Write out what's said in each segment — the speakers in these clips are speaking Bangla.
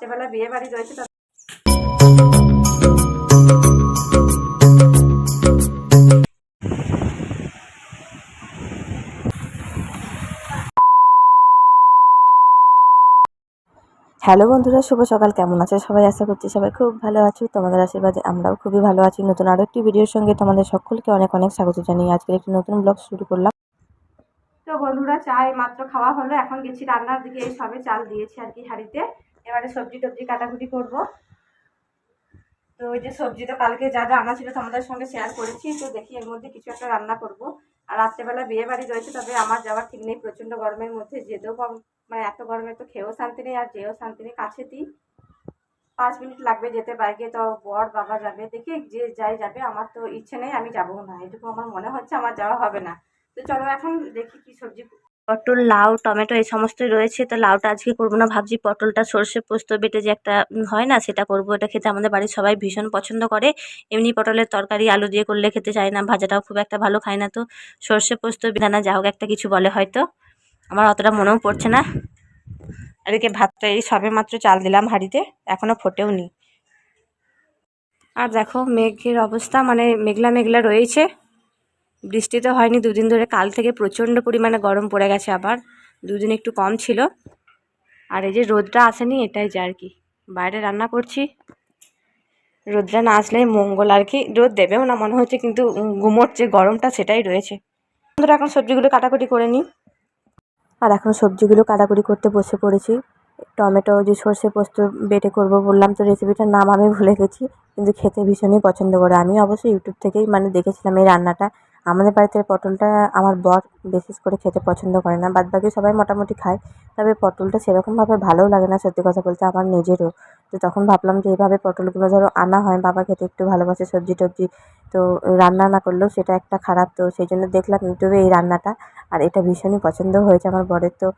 রাত্রেবেলা বিয়ে বাড়ি রয়েছে হ্যালো বন্ধুরা শুভ সকাল। কেমন আছে? সবাই আশা করছি সবাই খুব ভালো আছো। তোমাদের আশীর্বাদে আমরাও খুবই ভালো আছি। নতুন আরও একটি ভিডিওর সঙ্গে তোমাদের সকলকে অনেক অনেক স্বাগত জানিয়ে আজকের একটি নতুন ব্লগ শুরু করলাম। তো বন্ধুরা চাই মাত্র খাওয়া হলো। এখন গেছি রান্নার দিকে সবে চাল দিয়েছি আর কি হাঁড়িতে। এবারে সবজি টবজি কাটাকুটি করব। তো ওই যে সবজি তো কালকে যা যা আনা ছিল তোমাদের সঙ্গে শেয়ার করেছি, তো দেখি এর মধ্যে কিছু একটা রান্না করব। আর রাত্রেবেলা বিয়ে বাড়ি রয়েছে, তবে আমার যাওয়ার ঠিক নেই প্রচণ্ড গরমের মধ্যে, যেতেও মানে এত গরমে তো খেয়েও শান্তি নেই, আর যেও শান্তি নেই, কাছে দিই পাঁচ মিনিট লাগবে যেতে বাইকে তো বর বাবা যাবে, দেখি যে যাই যাবে, আমার তো ইচ্ছে নেই, আমি যাব না। এটুকু আমার মনে হচ্ছে, আমার যাওয়া হবে না। তো চলো এখন দেখি কি সবজি পটল, লাউ, টমেটো এই সমস্তই রয়েছে। তো লাউটা আজকে করব না, ভাবছি পটলটা সর্ষে পোস্ত বেটে যে একটা হয় না, সেটা করব। এটা খেতে আমাদের বাড়ির সবাই ভীষণ পছন্দ করে। এমনি পটলের তরকারি, আলু দিয়ে করলে খেতে চায় না, ভাজাটাও খুব একটা ভালো খায় না তো। সর্ষে পোস্ত বিধানা যা হোক একটা কিছু বলে হয়তো। আমার অতটা মনেও পড়ছে না। আর এদিকে ভাতটা এই সবে মাত্র চাল দিলাম হাঁড়িতে এখনও ফোটেও নি। আর দেখো, মেঘের অবস্থা মানে মেঘলা মেঘলা রয়েছে। বৃষ্টি তো হয়নি, দুদিন ধরে কাল থেকে প্রচণ্ড পরিমাণে গরম পড়ে গেছে আবার, দুদিন একটু কম ছিল। আর এই যে রোদটা আসেনি, এটাই যা আর কি। বাইরে রান্না করছি। রোদটা না আসলে মঙ্গল আর কি, রোদ দেবেও না, মনে হচ্ছে কিন্তু গুমোট যে গরমটা সেটাই রয়েছে। বন্ধুরা, এখন সবজিগুলো কাটাকুটি করে নিই। আর এখন সবজিগুলো কাটাকুটি করতে বসে পড়েছি। টমেটো, যে সর্ষে পোস্ত বেটে করব বললাম তো রেসিপিটার নাম আমি ভুলে গেছি, কিন্তু খেতে ভীষণই পছন্দ করে। আমি অবশ্যই ইউটিউব থেকেই মানে দেখেছিলাম এই রান্নাটা। আমাদের বাড়িতে পটলটা আমার বর বিশেষ করে খেতে পছন্দ করে না, বাদবাকি সবাই মোটামুটি খায়। তবে পটলটা সেরকমভাবে ভালোও লাগে না, সত্যি কথা বলতে আমার নিজেরও। তো তখন ভাবলাম যে এইভাবে পটলগুলো ধরো আনা হয়, বাবা খেতে একটু ভালোবাসে সবজি টবজি, তো রান্না না করলেও সেটা একটা খারাপ, তো সেই জন্য দেখলাম ইউটিউবে এই রান্নাটা, আর এটা ভীষণই পছন্দ হয়েছে আমার বরের। তো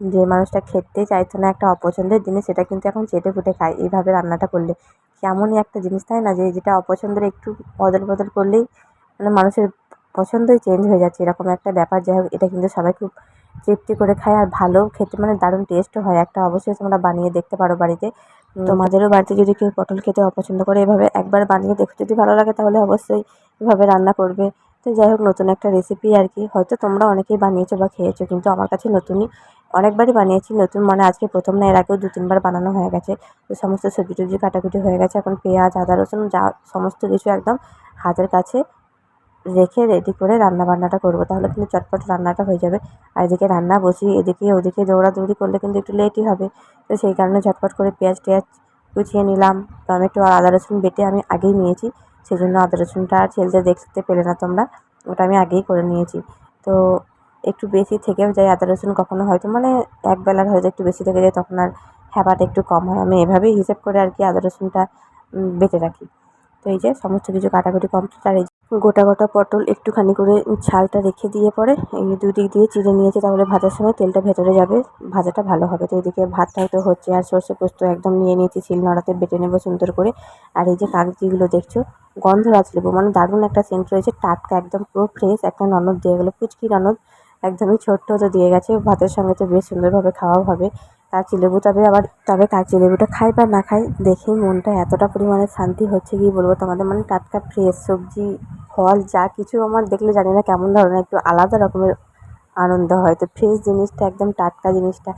যে মানুষটা খেতে চাইতো না একটা অপছন্দের জিনিস, সেটা কিন্তু এখন চেটে ফুটে খায় এইভাবে রান্নাটা করলে। কেমনই একটা জিনিস, তাই না? যে যেটা অপছন্দের একটু বদল বদল করলেই মানে মানুষের পছন্দই চেঞ্জ হয়ে যাচ্ছে। এরকম একটা ব্যাপার যাই হোক এটা কিন্তু সবাই খুব তৃপ্তি করে খায় আর ভালো খেতে মানে দারুণ টেস্টও হয়। একটা অবশ্যই তোমরা বানিয়ে দেখতে পারো বাড়িতে। তোমাদেরও বাড়িতে যদি কেউ পটল খেতে অপছন্দ করে এভাবে একবার বানিয়ে দেখো। যদি ভালো লাগে তাহলে অবশ্যই এভাবে রান্না করবে। তো যাই হোক নতুন একটা রেসিপি আর কি। হয়তো তোমরা অনেকেই বানিয়েছো বা খেয়েছো কিন্তু আমার কাছে নতুনই অনেকবারই বানিয়েছি। নতুন মানে আজকে প্রথম না এর আগেও দু তিনবার বানানো হয়ে গেছে। তো সমস্ত সবজি টবজি কাটাকুটি হয়ে গেছে। এখন পেঁয়াজ আদা রসুন যা সমস্ত কিছু একদম হাতের কাছে রেখে রেডি করে রান্না বান্নাটা করব। তাহলে কিন্তু চটপট রান্নাটা হয়ে যাবে। আর এদিকে রান্না বসি, এদিকে ওদিকে দৌড়াদৌড়ি করলে কিন্তু একটু লেটই হবে। তো সেই কারণে ঝটপট করে পেঁয়াজ টেয়াজ কুচিয়ে নিলাম। টমেটো আর আদা রসুন বেটে আমি আগেই নিয়েছি। সেই জন্য আদা রসুনটা আর ছেলতে দেখতে পেলে না তোমরা। ওটা আমি আগেই করে নিয়েছি। তো একটু বেশি থেকেও যায় আদা রসুন কখনো হয়তো মানে এক বেলার হয়তো একটু বেশি থেকে যায়, তখন আর হ্যাপাটা একটু কম হয়। আমি এভাবেই হিসেব করে আর কি আদা রসুনটা বেটে রাখি। তো এই যে সমস্ত কিছু কাটাকুটি কমপ্লিট আর এই গোটা গোটা পটল একটুখানি করে ছালটা রেখে দিয়ে পরে এই দুই দিক দিয়ে চিড়ে নিয়েছে, তাহলে ভাজার সময় তেলটা ভেতরে যাবে, ভাজাটা ভালো হবে। তো এদিকে ভাতটাও তো হচ্ছে, আর সর্ষে পোস্ত একদম নিয়ে নিয়েছি শিল নড়াতে বেটে নেব সুন্দর করে। আর এই যে কাগজিগুলো দেখছ গন্ধরাজ লেবু মানে দারুণ একটা সেন্ট রয়েছে, টাটকা একদম পুরো ফ্রেশ একটা ননদ দিয়ে গেলো, পুচকি ননদ, একদমই ছোট্ট তো দিয়ে গেছে, ভাতের সঙ্গে তো বেশ সুন্দরভাবে খাওয়াও হবে। কাগজি লেবু, তবে আবার, তবে কাগজি লেবুটা খাই বা না খাই, দেখেই মনটা এতটা পরিমাণে শান্তি হচ্ছে কি বলব তোমাদের। মানে টাটকা ফ্রেশ সবজি, ফল, যা কিছু আমার দেখলে জানি না কেমন ধরনের, একটু আলাদা রকমের আনন্দ হয়। তো ফ্রেশ জিনিসটা, একদম টাটকা জিনিসটা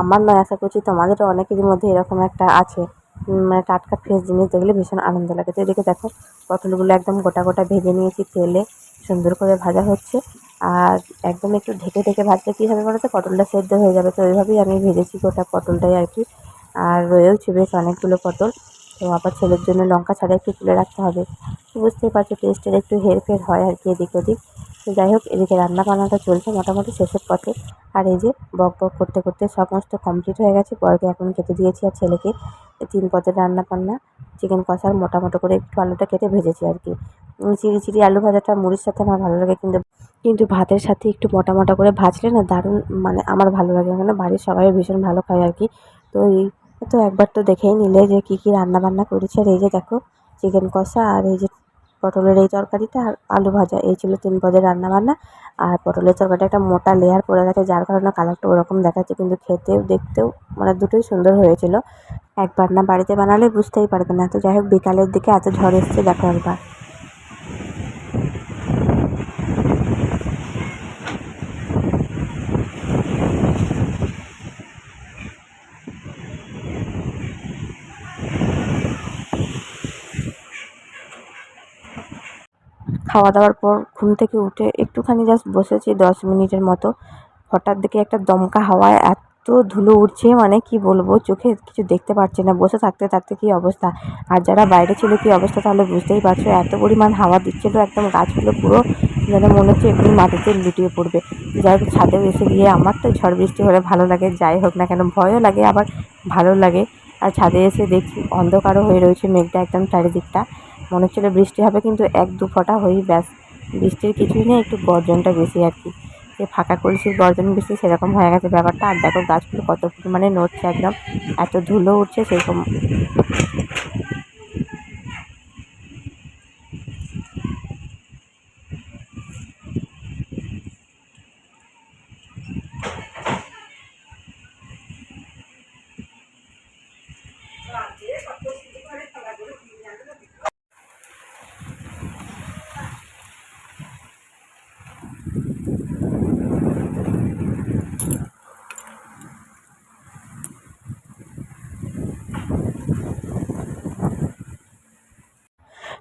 আমার নয়, আশা করছি তোমাদেরও অনেকেরই মধ্যে এরকম একটা আছে। মানে টাটকা ফ্রেশ জিনিস দেখলে ভীষণ আনন্দ লাগে। তো এদিকে দেখো, পটলগুলো একদম গোটা গোটা ভেজে নিয়েছি তেলে, সুন্দর করে ভাজা হচ্ছে। আর একদম একটু ঢেকে ঢেকে ভাজলে কী হবে বলো তো পটলটা সেদ্ধ হয়ে যাবে। তো ওইভাবেই আমি ভেজেছি গোটা পটলটাই আর কি। আর রয়েওছে বেশ অনেকগুলো পটল। তো আবার ছেলের জন্য লঙ্কা ছাড়া একটু তুলে রাখতে হবে। বুঝতেই পারছ টেস্টের একটু হেরফের হয় আর কি এদিক ওদিক। তো যাই হোক, এদিকে রান্না বান্নাটা চলছে মোটামুটি শেষের পথে। আর এই যে বক বক করতে করতে সমস্ত কমপ্লিট হয়ে গেছে। বরকে এখন খেতে দিয়েছি আর ছেলেকে। তিন পদের রান্না বান্না চিকেন কষার মোটামুটি করে একটু আলুটা কেটে ভেজেছি আর কি। চিরি চিরি আলু ভাজাটা মুড়ির সাথে আমার ভালো লাগে কিন্তু কিন্তু ভাতের সাথে একটু মোটা মোটা করে ভাজলে না দারুণ মানে আমার ভালো লাগে। মানে বাড়ির সবাই ভীষণ ভালো খায় আর কি। তো এই তো একবার তো দেখেই নিলে যে কী কী রান্নাবান্না করেছে আর এই যে দেখো, চিকেন কষা আর এই যে পটলের এই তরকারিটা আর আলু ভাজা, এই ছিল তিন পদের রান্না বান্না আর পটলের তরকারিটা একটা মোটা লেয়ার পড়ে গেছে, যার কারণে কালারটা ওরকম দেখাচ্ছে কিন্তু খেতেও, দেখতেও মানে দুটোই সুন্দর হয়েছিল। একবার না বাড়িতে বানালে বুঝতেই পারবে না। তো যাই হোক, বিকালের দিকে এত ঝড় এসছে, দেখো একবার। খাওয়া দাওয়ার পর ঘুম থেকে উঠে একটুখানি জাস্ট বসেছি দশ মিনিটের মতো। হঠাৎ দেখে একটা দমকা হাওয়ায় এত ধুলো উঠছে মানে কি বলব, চোখে কিছু দেখতে পাচ্ছি না। বসে থাকতে থাকতে কি অবস্থা? আর যারা বাইরে ছিল কি অবস্থা তাহলে বুঝতেই পারছ, এত পরিমাণ হাওয়া দিচ্ছিল একদম গাছগুলো পুরো যেন মনে হচ্ছে এক্ষুনি মাটিতে লুটিয়ে পড়বে। যাই হোক, ছাদেও এসে গিয়ে আমার তো ঝড় বৃষ্টি হলে ভালো লাগে, যাই হোক না কেন, ভয়ও লাগে, আবার ভালো লাগে। আর ছাদে এসে দেখছি অন্ধকারও হয়ে রয়েছে মেঘটা একদম চারিদিকটা। মনে হচ্ছিল বৃষ্টি হবে, কিন্তু এক দু ফোঁটা হয়েই ব্যাস। বৃষ্টির কিছুই নেই, একটু গর্জনটা বেশি আর কি। যে ফাঁকা কলসির গর্জন বেশি সেরকম হয়ে গেছে ব্যাপারটা। আর দেখো গাছগুলো কত পরিমাণে নড়ছে একদম। এত ধুলো উঠছে সেরকম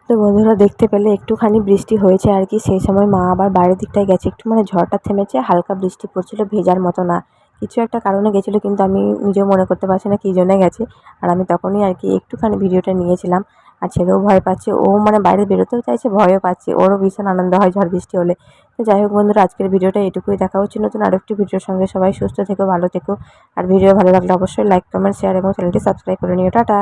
তো বন্ধুরা দেখতে পেলে একটুখানি বৃষ্টি হয়েছে আর কি। সেই সময় মা আবার বাইরের দিকটায় গেছে। একটু মানে ঝড়টা থেমেছে, হালকা বৃষ্টি পড়ছিল, ভেজার মতো না। কিছু একটা কারণে গেছিল, কিন্তু আমি নিজেও মনে করতে পারছি না কী জন্যে গেছে। আর আমি তখনই আর কি একটুখানি ভিডিওটা নিয়েছিলাম। আর ছেলেও ভয় পাচ্ছে, ও মানে বাইরে বেরোতেও চাইছে, ভয়ও পাচ্ছে। ওরও ভীষণ আনন্দ হয় ঝড় বৃষ্টি হলে। তো যাই হোক বন্ধুরা, আজকের ভিডিওটা এটুকুই। দেখা হচ্ছে নতুন আরেকটি ভিডিওর সঙ্গে। সবাই সুস্থ থেকো, ভালো থেকো। আর ভিডিও ভালো লাগলে অবশ্যই লাইক কমেন্ট শেয়ার এবং চ্যানেলটি সাবস্ক্রাইব করে নিও। টাটা!